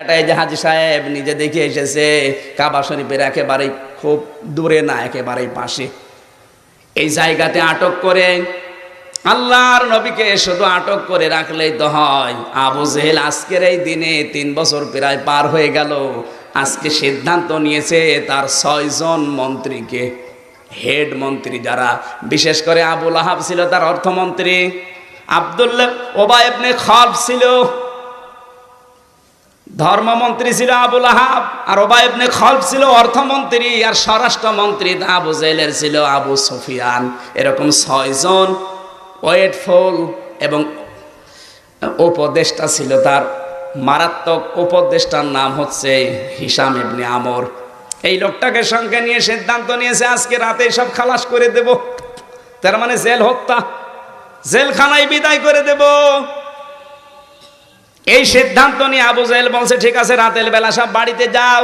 যে হাজি সাহেব নিজে দেখে এসেছে, কাবা শরীফের একেবারেই খুব দূরে না, একেবারেই পাশে। এই জায়গাতে আটক করে, আল্লাহর নবীকে শুধু আটক করে রাখলেই তো হয়। আবু জেহেল আজকের এই দিনে তিন বছর প্রায় পার হয়ে গেল, আজকে সিদ্ধান্ত নিয়েছে তার ছয়জন মন্ত্রীকে। হেড মন্ত্রী যারা, বিশেষ করে আবুল আহাব ছিল তার অর্থমন্ত্রী। আবদুল্লাহ ওবায়বনে খব ছিল। ধর্মমন্ত্রী ছিল আবুল আহাব, আর ওবায়বনে খলফ ছিল অর্থমন্ত্রী, আর স্বরাষ্ট্রমন্ত্রী আবু জেলের ছিল আবু সুফিয়ান। এরকম ছয়জন ওয়েটফুল এবং উপদেষ্টা ছিল তার। মারাত্মক উপদেষ্টার নাম হচ্ছে হিসাম ইবনে আমর। এই লোকটাকে সঙ্গে নিয়ে সিদ্ধান্ত নিয়েছে, আজকে রাতে সব খালাস করে দেব। তার মানে জেল হত্যা। জেলখানায় বিদায় করে দেব। এই সিদ্ধান্ত নিয়ে আবু জাহেল বলছে, ঠিক আছে, রাতের বেলা সব বাড়িতে যাও।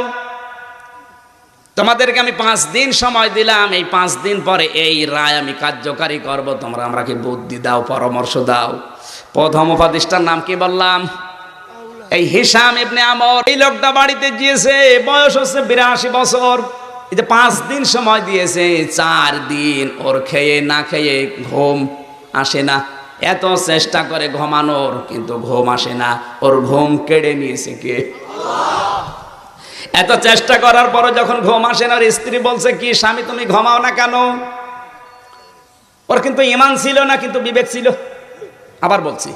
তোমাদেরকে আমি পাঁচ দিন সময় দিলাম। এই পাঁচ দিন পরে এই রায় আমি কার্যকারী করব। তোমরা আমাকে বুদ্ধি দাও, পরামর্শ দাও। প্রথম উপদেষ্টার নাম কি বললাম? এই হিসাম ইবনে আমর। এই লোকটা বাড়িতে গিয়েছে, বয়স হচ্ছে বিরাশি বছর। এই যে পাঁচ দিন সময় দিয়েছে, চার দিন ওর খেয়ে না খেয়ে ঘুম আসে না। এত চেষ্টা করে ঘুমানোর, কিন্তু ঘুম আসে না। ওর ঘুম কেড়ে নিয়েছে কে? এত চেষ্টা করার পরও যখন ঘুম আসে না, ওর স্ত্রী বলছে, কি স্বামী, তুমি ঘুমাও না কেন? ওর কিন্তু ইমান ছিল না, কিন্তু বিবেক ছিল। আবার বলছি,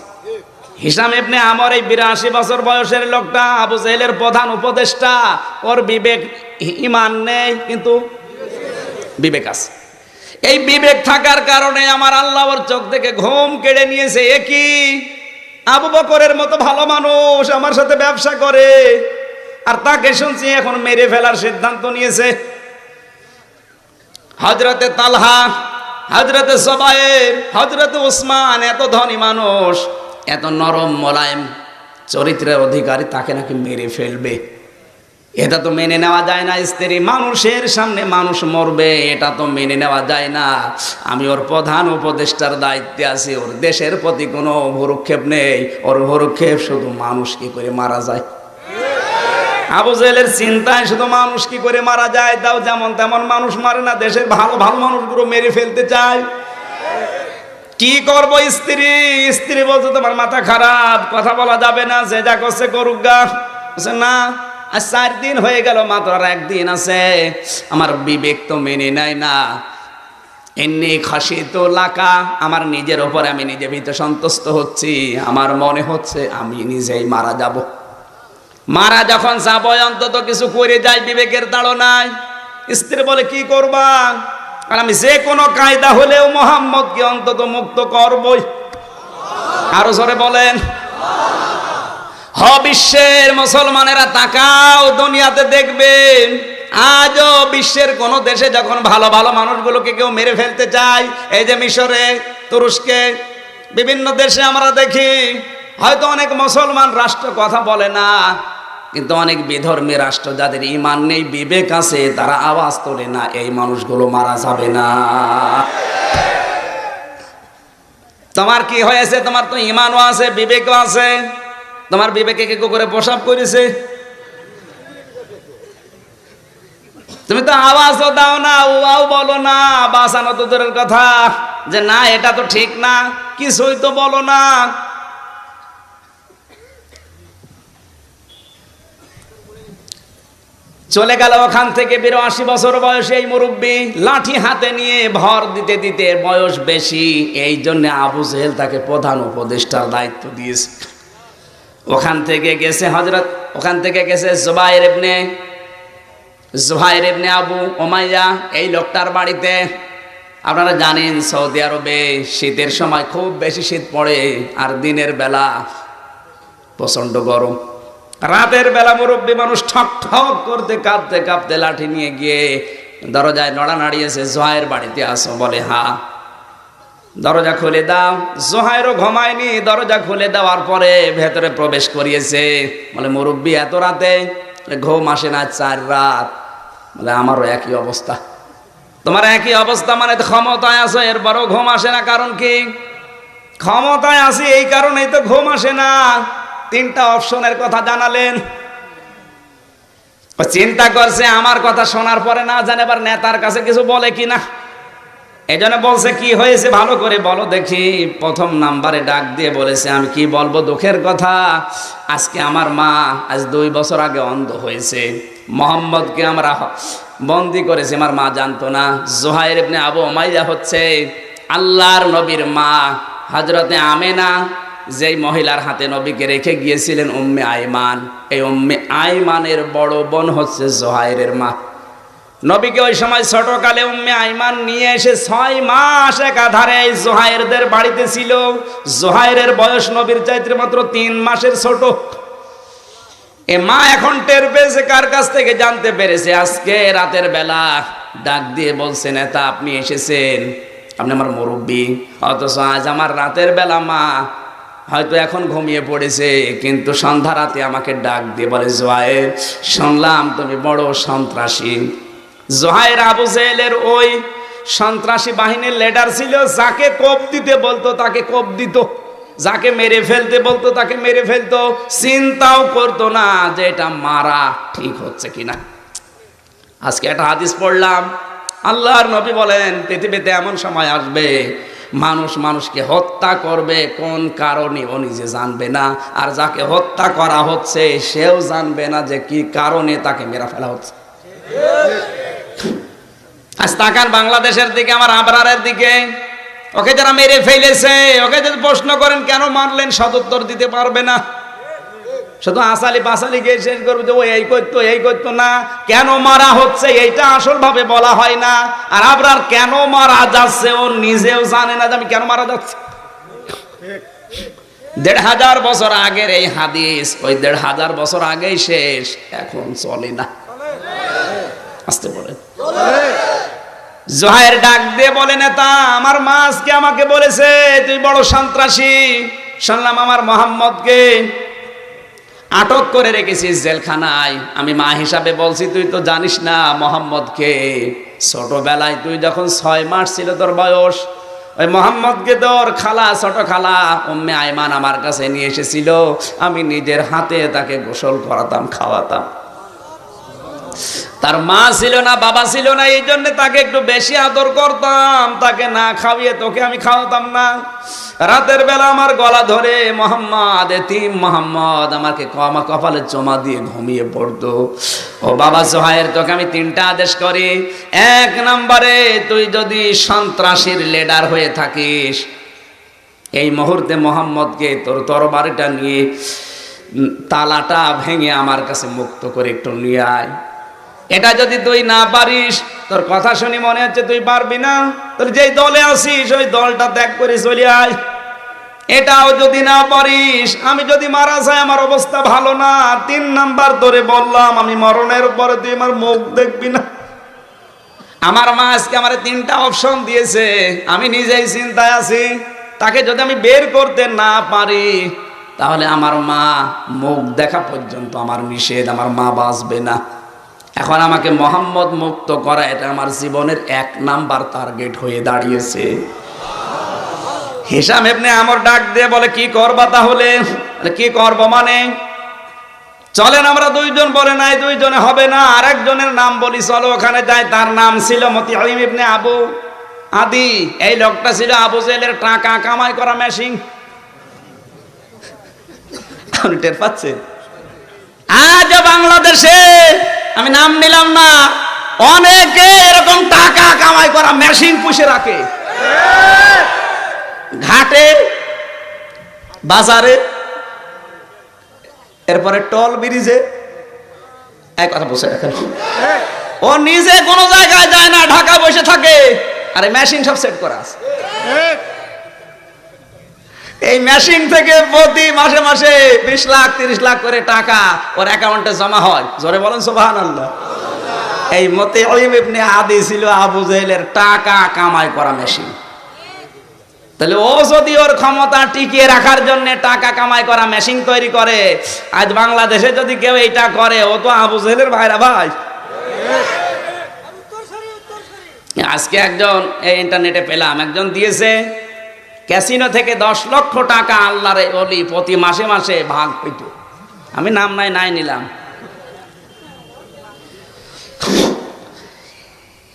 হিসাম ইবনে আমার, এই বিরাশি বছর বয়সের লোকটা, আবু জেহেলের প্রধান উপদেষ্টা। ওর বিবেক ইমান নেই, কিন্তু বিবেক আছে। এই বিবেক থাকার কারণে আমার আল্লাহর চোখ থেকে ঘুম কেড়ে নিয়েছে। এ কি? আবু বকরের মতো ভালো মানুষ আমার সাথে ব্যবসা করে, আর তাকে শুনছি এখন মেরে ফেলার সিদ্ধান্ত নিয়েছে। হজরতে তালহা হজরতে সবাইয়ের হজরতে ওসমান এত ধনী মানুষ, এত নরম মোলায়েম, চরিত্রের অধিকারী তাকে নাকি মেরে ফেলবে। এটা তো মেনে নেওয়া যায় না, স্ত্রী মানুষের সামনে মানুষ মরবে, এটা তো মেনে নেওয়া যায় না। আমি ওর প্রধান উপদেষ্টার দায়িত্বে আছি, ওর দেশের প্রতি কোনো ভরুক্ষেপ নেই, ওর ভরুক্ষেপ শুধু মানুষ কি করে মারা যায়। আবু জেলের চিন্তায় শুধু মানুষ কি করে মারা যায়, তাও যেমন তেমন মানুষ মারে না, দেশের ভালো ভালো মানুষগুলো মেরে ফেলতে চায়। কি করব স্ত্রী? স্ত্রী বলছে, তোমার মাথা খারাপ, কথা বলা যাবে না, যে যা করছে করুক গা। না আর চার দিন হয়ে গেল, মাত্র আর একদিন আছে। আমার বিবেক তো মেনে নেয় না। এমনি খাসি তো লাকা, আমার নিজের ওপরে আমি নিজে ভিতরে সন্তুষ্ট হচ্ছি। আমার মনে হচ্ছে আমি নিজেই মারা যাব। মারা যখন যাব, অন্তত কিছু করে যাই বিবেকের তাড়ো নাই স্ত্রী বলে, কি করবা? আর আমি যে কোনো কায়দা হলেও মোহাম্মদকে অন্তত মুক্ত করবই। আরও জোরে বলেন। হ, বিশ্বের মুসলমানেরা তাকাও, দুনিয়াতে দেখবেন আজও বিশ্বের কোন দেশে যখন ভালো ভালো মানুষগুলোকে কেউ মেরে ফেলতে চায়, এই যে মিশরে, তুরস্কে, বিভিন্ন দেশে আমরা দেখি, হয়তো অনেক মুসলমান রাষ্ট্র কথা বলে না, কিন্তু অনেক বিধর্মী রাষ্ট্র যাদের ইমান নেই, বিবেক আছে, তারা আওয়াজ তোলে না, এই মানুষগুলো মারা যাবে না। তোমার কি হয়েছে? তোমার তো ইমানও আছে, বিবেকও আছে। তোমার বিবেকে কি করে প্রসাব করেছে? তুমি তো আওয়াজও দাও না ওয়াও বলো না বাসানো তো দূরের কথা। যে না, এটা তো ঠিক না, কিছুই তো বলো না। চলে গেল ওখান থেকে বিরাশি বছর বয়সে এই মুরব্বী লাঠি হাতে নিয়ে ভর দিতে দিতে বয়স বেশি, এই জন্য আবু জেহেল তাকে প্রধান উপদেষ্টার দায়িত্ব দিয়েছে। ওখান থেকে গেছে হজরত ওখান থেকে গেছে জুবাইর ইবনে জুহাইর ইবনে আবু ওমাইয়া এই লোকটার বাড়িতে। আপনারা জানেন সৌদি আরবে শীতের সময় খুব বেশি শীত পড়ে আর দিনের বেলা প্রচণ্ড গরম। রাতের বেলা মুরব্বী মানুষ ঠক ঠক করতে কাঁপতে কাঁপতে লাঠি নিয়ে গিয়ে দরজায় নড়া নাড়িয়েছে জোহাইয়ের বাড়িতে আসো বলে হা দরজা খুলে দাও। জোহাইরও ঘুমায়নি, দরজা খুলে দেওয়ার পরে ভেতরে প্রবেশ করিয়েছে। বলে, মুরব্বী, এত রাতে? ঘুম আসে না চার রাত। বলে, আমারও একই অবস্থা। তোমার একই অবস্থা মানে ক্ষমতায় আছো, এরপরও ঘুম আসে না, কারণ কি? ক্ষমতায় আছি, এই কারণেই তো ঘুম আসে না। তিনটা অপশনের কথা জানালেন। চিন্তা করছে, আমার কথা শোনার পরে না জানে আবার নেতার কাছে কিছু বলে কি না এই জন্য বলছে, কি হয়েছে? ভালো করে বলো দেখি। প্রথম নাম্বারে ডাক দিয়ে বলেছে, আমি কি বলব? দুঃখের কথা। আজকে আমার মা আজ দুই বছর আগে অন্ধ হয়েছে। মোহাম্মদকে আমরা বন্দি করেছি। আমার মা জানতো না। জোহাইর ইবনে আবু ওমাইয়া হচ্ছে আল্লাহর নবীর মা। হজরতে আমেনা যেই মহিলার হাতে নবীকে রেখে গিয়েছিলেন, উম্মে আইমান এই উম্মে আইমানের বড় বোন হচ্ছে জোহাইরের মা। নবীকে ওই সময় ছোটকালে উম্মে আইমান নিয়ে এসে ছয় মাস একাধারে এই জোহাইরদের বাড়িতে ছিল। জোহাইরের বয়স নবীর চাইতে মাত্র তিন মাসের ছোট। এ মা এখন টের পেয়েছে, কার কাছ থেকে জানতে পেরেছে? আজকে রাতের বেলা ডাক দিয়ে বলছে, নেতা, আপনি এসেছেন। আপনি আমার মুরব্বী। অথচ আজ আমার রাতের বেলা মা হয়তো এখন ঘুমিয়ে পড়েছে, কিন্তু সন্ধ্যা রাতে আমাকে ডাক দিয়ে বলে জোয়াইর শুনলাম তুমি বড় সন্ত্রাসী। জোহাইর আবু জেহেলের ওই সন্ত্রাসী বাহিনীর লিডার ছিল, যাকে কোপ দিতে বলতো, তাকে কোপ দিত। যাকে মেরে ফেলতে বলতো, তাকে মেরে ফেলতো। চিন্তাও করতো না যে এটা মারা ঠিক হচ্ছে কিনা। আজকে একটা হাদিস পড়লাম। আল্লাহর নবী বলেন, পৃথিবীতে এমন সময় আসবে, মানুষ মানুষকে হত্যা করবে, কোন কারণে ও নিজে জানবে না। আর যাকে হত্যা করা হচ্ছে, সেও জানবে না যে কি কারণে তাকে মেরা ফেলা হচ্ছে। আজ তাকান বাংলাদেশের দিকে, আমার আবরারের দিকে। ওকে যারা মেরে ফেলেছে, ওকে যদি প্রশ্ন করেন, কেন মারলেন সদুত্তর দিতে পারবে না। শুধু আসালি পাসালি গিয়ে শেষ করবে যে, ও, এই করতো এই করতো না। কেন মারা হচ্ছে? এইটা আসল ভাবে বলা হয় না। আর আবরার কেন মারা যাচ্ছে, ও নিজেও জানে না যে আমি কেন মারা যাচ্ছে। দেড় হাজার বছর আগের এই হাদিস, ওই দেড় হাজার বছর আগেই শেষ, এখন চলে না। আসতে বলে জোহাইর ডাক দিয়ে বলে, নেতা, আমার মা আজকে আমাকে বলেছে, তুই বড় সন্ত্রাসী। শুনলাম আমার মোহাম্মদকে আটক করে রেখেছিস জেলখানায়। আমি মা হিসাবে বলছি, তুই তো জানিস না মোহাম্মদকে। ছোটবেলায় তুই যখন ছয় মাস ছিল তোর বয়স, ওই মোহাম্মদকে তোর খালা, ছোট খালা, উম্মে আইমান আমার কাছে নিয়ে এসেছিল। আমি নিজের হাতে তাকে গোসল করাতাম, খাওয়াতাম। তার মা ছিল না, বাবা ছিল না, এই জন্য তাকে একটু বেশি আদর করতাম। তাকে না খাওয়িয়ে তোকে আমি খাওয়াতাম না। রাতের বেলা আমার গলা ধরে, মোহাম্মদ, এতিম মোহাম্মদ, আমাকে কমা কপালে জমা দিয়ে ঘুমিয়ে পড়তো। ও বাবা সোহায়ের, তোকে আমি তিনটা আদেশ করি। এক নম্বরে, তুই যদি সন্ত্রাসীর লেডার হয়ে থাকিস, এই মুহূর্তে মোহাম্মদকে তোর তরবারিটা নিয়ে তালাটা ভেঙে আমার কাছে মুক্ত করে একটু নিয়ে আয়। এটা যদি তুই না পারিস, তোর কথা শুনি মনে হচ্ছে তুই পারবি না। তোর যেই দলে আসিস ওই দলটা ত্যাগ করে চলে আয়। এটাও যদি না পারিস, আমি যদি মারা যাই, আমার অবস্থা ভালো না। তিন নাম্বার ধরে বললাম, আমি মরণের পরে তুই আমার মুখ দেখবি না। আমার মা আজকে আমার তিনটা অপশন দিয়েছে। আমি নিজেই চিন্তায় আছি। তাকে যদি আমি বের করতে না পারি, তাহলে আমার মা মুখ দেখা পর্যন্ত আমার নিষেধ, আমার মা বাঁচবে না। এখন আমাকে মোহাম্মদ মুক্ত করা, এটা আমার জীবনের এক নাম্বার টার্গেট হয়ে দাঁড়িয়েছে। হিসাম এমনি আমার ডাক দিয়ে বলে, কি করবা তাহলে? কি করব মানে? চলেন, আমরা দুইজন বলে নাই, দুইজনে হবে না, আরেকজনের নাম বলি, চলো ওখানে যাই, তার নাম ছিল মতি হইম ইবনে আবু আদি, এই লোকটা ছিল আবু জেলের টাকা কামাই করা মেশিন টের পাচ্ছেন? আজ বাংলাদেশে আমি নাম নিলাম না, অনেকে এরকম টাকা কামাই করা মেশিন পুষে রাখে। ঘাটে, বাজারে, এরপরে টল ব্রিজে এক কথা বসে রাখেন ও নিজে কোনো জায়গায় যায় না ঢাকা বসে থাকে, আরে মেশিন সব সেট করা আছে। এই মেশিন থেকে প্রতি মাসে মাসে বিশ লাখ, তিরিশ লাখ করে টাকা ওর অ্যাকাউন্টে জমা হয়। জোরে বলেন সোভান এই মতে ইবনে আদি ছিল আবু জেহেলের টাকা কামাই করা মেশিন তাহলে ও যদি ওর ক্ষমতা টিকিয়ে রাখার জন্য টাকা কামাই করা মেশিন তৈরি করে, আজ বাংলাদেশে যদি কেউ এইটা করে, ও তো আবু জেহেলের ভাইরা ভাই। আজকে একজন, এই ইন্টারনেটে পেলাম, একজন দিয়েছে ক্যাসিনো থেকে দশ লক্ষ টাকা আল্লাহরে অলি প্রতি মাসে মাসে ভাগ হইত। আমি নাম নাই নাই নিলাম।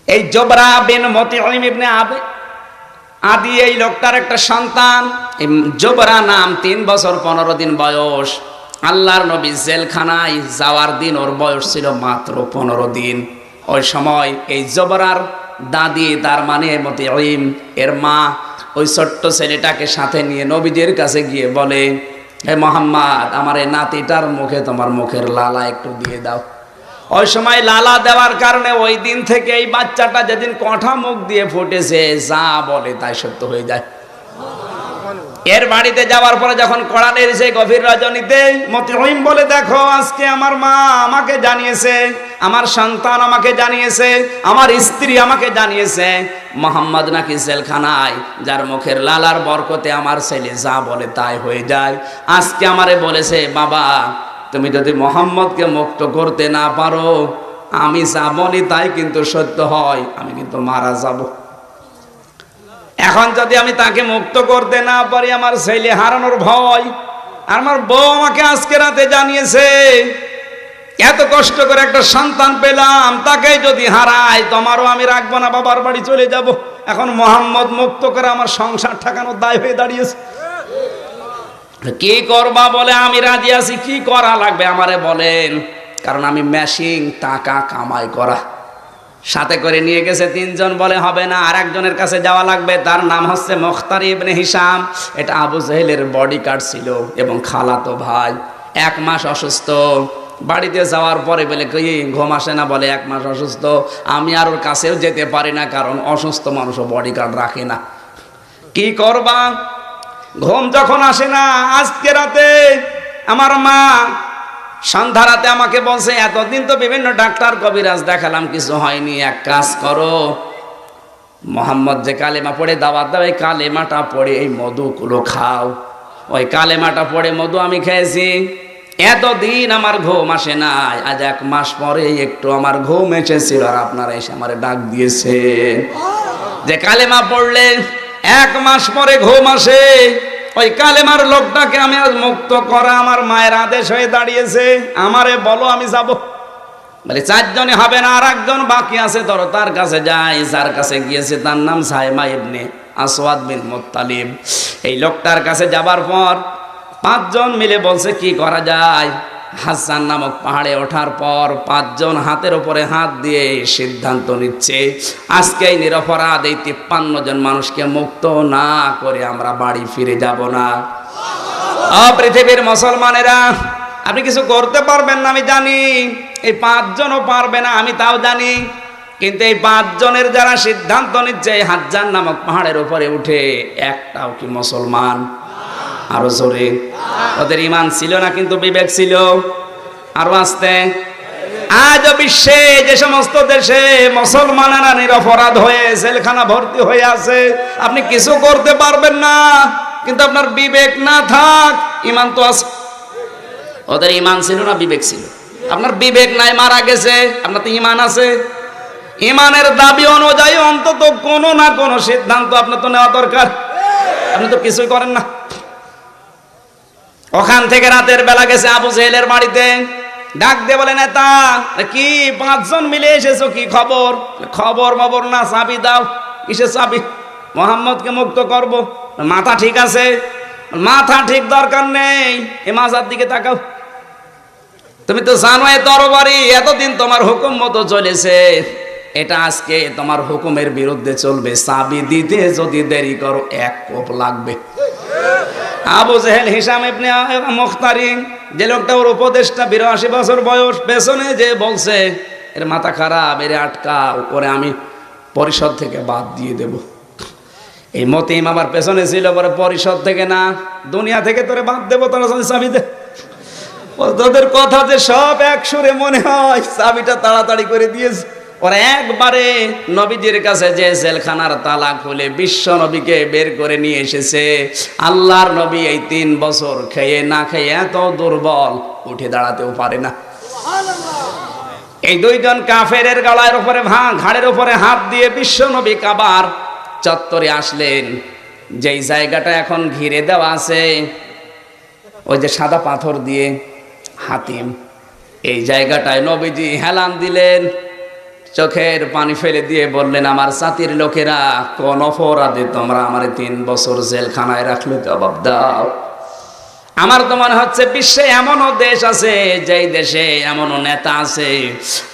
এই জবরা বিন মতি অলিম ইবনে আবে, আদি এই লোকটার একটা সন্তান। জোবরা নাম তিন বছর পনেরো দিন বয়স। আল্লাহর নবী জেলখানায় যাওয়ার দিন ওর বয়স ছিল মাত্র পনেরো দিন। ওই সময় এই জবরার দাদি, তার মানে মতে মতিউম এর মা ওই ছোট্ট ছেলেটাকে সাথে নিয়ে নবীদের কাছে গিয়ে বলে, হে মোহাম্মদ, আমার এই নাতিটার মুখে তোমার মুখের লালা একটু দিয়ে দাও। ওই সময় লালা দেওয়ার কারণে ওই দিন থেকে এই বাচ্চাটা যেদিন কঠা মুখ দিয়ে ফুটেছে, যা বলে তাই সত্য হয়ে যায়। এর বাড়িতে যাওয়ার পরে যখন কড়ালের সেই গভীর রজনীতে মতিরহিম বলে, দেখো, আজকে আমার মা আমাকে জানিয়েছে আমার সন্তান আমাকে জানিয়েছে, আমার স্ত্রী আমাকে জানিয়েছে, মোহাম্মদ নাকি জেলখানায়, যার মুখের লালার বরকতে আমার ছেলে যা বলে তাই হয়ে যায়। আজকে আমারে বলেছে, বাবা, তুমি যদি মোহাম্মদকে মুক্ত করতে না পারো, আমি যা বলি তাই কিন্তু সত্য হয়, আমি কিন্তু মারা যাব। এখন যদি আমি তাকে মুক্ত করতে না পারি, আমার ছেলে হারানোর ভয় আমার বউ আমাকে আজকে রাতে জানিয়েছে এত কষ্ট করে একটা সন্তান পেলাম তাকে যদি হারাই, তোমারও আমি রাখব না, বাবার বাড়ি চলে যাব। এখন মোহাম্মদ মুক্ত করে আমার সংসার ঠেকানোর দায় হয়ে দাঁড়িয়েছে। কি করবা বলে, আমি রাজি আছি, কি করা লাগবে আমারে বলেন। কারণ আমি মেশিং টাকা, কামাই করা। সাথে করে নিয়ে গেছে তিনজন, বলে হবে না আর একজনের কাছে যাওয়া লাগবে। তার নাম হচ্ছে মুখতার ইবনে হিসাম এটা আবু জাহেলের বডি কার্ড ছিল এবং খালাতো ভাই। এক মাস অসুস্থ। বাড়িতে যাওয়ার পরে বলে, কি, ঘুম আসে না? বলে, এক মাস অসুস্থ। আমি আর ওর কাছেও যেতে পারি না, কারণ অসুস্থ মানুষও বডি কার্ড রাখে না। কি করবা? ঘুম যখন আসে না, আজকে রাতে আমার মা সন্ধ্যা রাতে আমাকে বলছে, এতদিন তো বিভিন্ন ডাক্তার কবিরাজ দেখালাম, কিছু হয়নি, এক কাজ করো। মোহাম্মদ যে কালেমা পড়ে, দাওয়াত দাও, এই কালেমাটা পড়ে এই মধুগুলো খাও। ওই কালেমাটা পড়ে মধু আমি খেয়েছি। এতদিন আমার ঘুম আসে নাই। আজ এক মাস পরে একটু আমার ঘুম এসেছিল আর আপনারা এসে আমার ডাক দিয়েছে। যে কালেমা পড়লে এক মাস পরে ঘুম আসে। ওই কালেমার লোকটাকে আমি আজ মুক্ত করা আমার মায়ের আদেশ হয়ে দাঁড়িয়েছে। আমারে বলো, আমি যাব। বলে, চারজনে হবে না, আর একজন বাকি আছে ধরো তার কাছে যাই। যার কাছে গিয়েছে তার নাম সাহেমা ইবনে আসওয়াদ বিন মোত্তালিব। এই লোকটার কাছে যাবার পর পাঁচজন মিলে বলছে, কি করা যায়? হাসান নামক পাহাড়ে ওঠার পর পাঁচজন হাতের উপরে হাত দিয়ে সিদ্ধান্ত নিচ্ছে আজকে এই নিরপরাধ এই তিপ্পান্ন জন মানুষকে মুক্ত না করে আমরা বাড়ি ফিরে যাব না। পৃথিবীর মুসলমানেরা, আপনি কিছু করতে পারবেন না, আমি জানি। এই পাঁচজনও পারবে না, আমি তাও জানি। কিন্তু এই পাঁচজনের যারা সিদ্ধান্ত নিচ্ছে, হাজার নামক পাহাড়ের উপরে উঠে একটাও কি মুসলমান? আরও জোরে। ওদের ইমান ছিল না, কিন্তু বিবেক ছিল। আরও আসতে। আজ বিশ্বে যে সমস্ত দেশে মুসলমানেরা নিরপরাধ হয়ে জেলখানা ভর্তি হয়ে আছে, আপনি কিছু করতে পারবেন না। কিন্তু আপনার বিবেক না থাক ইমান তো আছে ওদের ইমান ছিল না, বিবেক ছিল। আপনার বিবেক নাই, মারা গেছে, আপনার তো ইমান আছে। ইমানের দাবি অনুযায়ী অন্তত কোনো না কোনো সিদ্ধান্ত আপনার তো নেওয়া দরকার। আপনি তো কিছুই করেন না। ওখান থেকে রাতের বেলা গেছে আবু জেহেলের বাড়িতে। ডাক দিয়ে বলে, নেতা, কি পাঁচজন মিলে এসেছ? কি খবর? খবর মবর না, চাবি দাও। কিসের চাবি? মোহাম্মদকে মুক্ত করব। মাথা ঠিক আছে। মাথা ঠিক দরকার নেই। এ মাজার দিকে তাকাও। তুমি তো জানো এ তরবারি এতদিন তোমার হুকুম মতো চলেছে। এটা আজকে তোমার হুকুমের বিরুদ্ধে চলবে। চাবি দিতে যদি দেরি করো, এক কোপ লাগবে। আবু জেহেল হিসাম ইবনে মুখতারি যে লোকটা ওর উপদেশটা বিরাশি বছর বয়স, পেছনে যে বলছে, এর মাথা খারাপ, এর আটকা, ওরে আমি পরিষদ থেকে বাদ দিয়ে দেব। এই মতিম আমার পেছনে ছিল পরে পরিষদ থেকে না, দুনিয়া থেকে তোরে বাদ দেবো, তোরা চাবি দে। তোদের কথা যে সব এক সুরে মনে হয়, চাবিটা তাড়াতাড়ি করে দিয়েছে। ওরা একবারে নবীজির কাছে যে জেলখানার তালা খুলে বিশ্ব নবীকে বের করে নিয়ে এসেছে। আল্লাহর নবী এই তিন বছর খেয়ে না খেয়ে এত দুর্বল উঠে দাঁড়াতেও পারে না। এই দুইজন কাফেরের গলার উপরে ভাঁ ঘাড়ের উপরে হাত দিয়ে বিশ্ব নবী কাবার চত্বরে আসলেন। যেই জায়গাটা এখন ঘিরে দেওয়া আছে ওই যে সাদা পাথর দিয়ে হাতিম। এই জায়গাটায় নবীজি হেলান দিলেন। চোখের পানি ফেলে দিয়ে বললেন, আমার জাতির লোকেরা, কোন অপরাধে তোমরা আমার তিন বছর জেলখানায় রাখলে জবাব দাও। আমার তো মনে হচ্ছে বিশ্বে এমনও দেশ আছে, যেই দেশে এমনও নেতা আছে।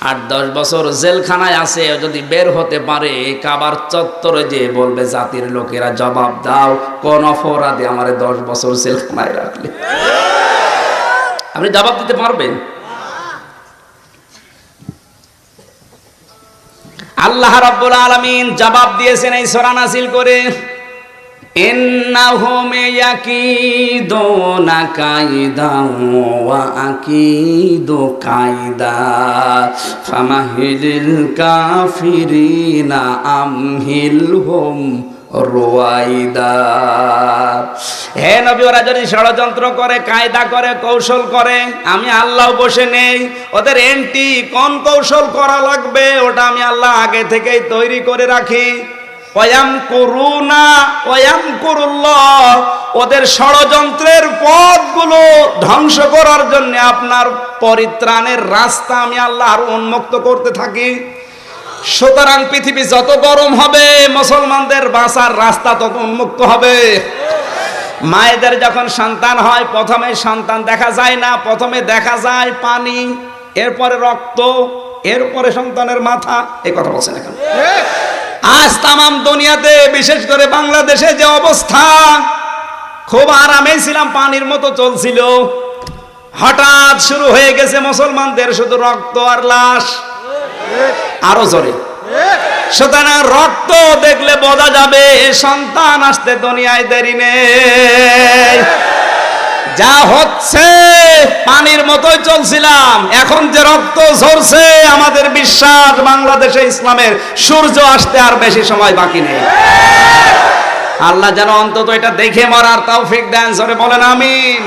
আট দশ বছর জেলখানায় আছে যদি বের হতে পারে, কাবার চত্বরে যে বলবে, জাতির লোকেরা, জবাব দাও, কোন অপরাধে আমার দশ বছর জেলখানায় রাখলে? আপনি জবাব দিতে পারবেন? আল্লাহ রাব্বুল আলামিন জবাব দিয়েছেন এই সূরা নাযিল করে ইন্নাহুম ইয়াকিদুনা কাইদা ওয়া আকিদু কাইদা, ফামাহিলিল কাফিরিনা আমহিলহুম রোয়াইদা। হে নবী ওরা যদি ষড়যন্ত্র করে, কায়দা করে, কৌশল করে, আমি আল্লাহ বসে নেই, ওদের এন্টি কোন কৌশল করা লাগবে, ওটা আমি আল্লাহ আগে থেকেই তৈরি করে রাখি। ওয়াম করুনা, ওয়াম করুল্লাহ, ওদের ষড়যন্ত্রের পথগুলো ধ্বংস করার জন্য আপনার পরিত্রাণের রাস্তা আমি আল্লাহ আরও উন্মুক্ত করতে থাকি। সুতরাং পৃথিবী যত গরম হবে, মুসলমানদের বাঁচার রাস্তা তত উন্মুক্ত হবে। মায়েদের যখন সন্তান হয়, প্রথমে সন্তান দেখা যায় না, প্রথমে দেখা যায় পানি, এরপরে রক্ত, এরপরে সন্তানের মাথা এই কথা বলছেন এখন। আজ তামাম দুনিয়াতে, বিশেষ করে বাংলাদেশে যে অবস্থা, খুব আরামে ছিলাম, পানির মতো চলছিল। হঠাৎ শুরু হয়ে গেছে মুসলমানদের শুধু রক্ত আর লাশ। আরও জোরে। সুতরাং রক্ত দেখলে বোঝা যাবে, সন্তান আসতে দুনিয়ায় দেরি নেই। যা হচ্ছে, পানির মতোই চলছিলাম। এখন যে রক্ত ঝরছে, আমাদের বিশ্বাস বাংলাদেশে ইসলামের সূর্য আসতে আর বেশি সময় বাকি নেই। আল্লাহ যেন অন্তত এটা দেখে মরার তাও ফিক দেন সরে বলেন আমিন।